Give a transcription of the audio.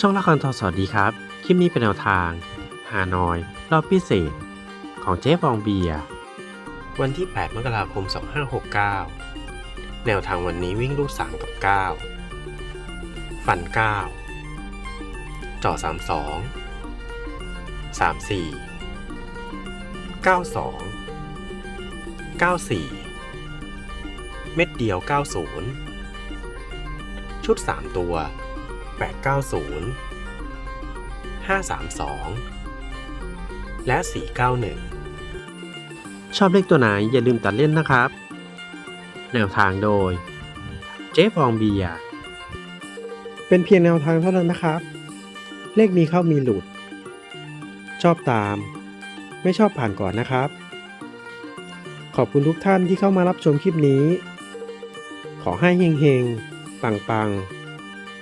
ช่องละครทอสวัสดีครับ คลิปนี้เป็นแนวทาง ฮานอย รอบพิเศษ ของเจ๊ฟองเบีย วันที่ 8 มกราคม 2569 แนวทางวันนี้วิ่งรูด3กับ9ฟัน 9 จ่อ 32 34 92 94 เม็ดเดียว 90 ชุด 3 ตัว 890 532 และ 491 ชอบเลขตัวไหนอย่าลืมตัดเล่นนะครับ แนวทางโดย เจ๊ฟองเบียร์เป็นเพียงแนวทางเท่านั้นนะครับ เลขมีเข้ามีหลุด ชอบตาม ไม่ชอบผ่านก่อนนะครับ ขอบคุณทุกท่านที่เข้ามารับชมคลิปนี้ ขอให้เฮงๆ ปังๆ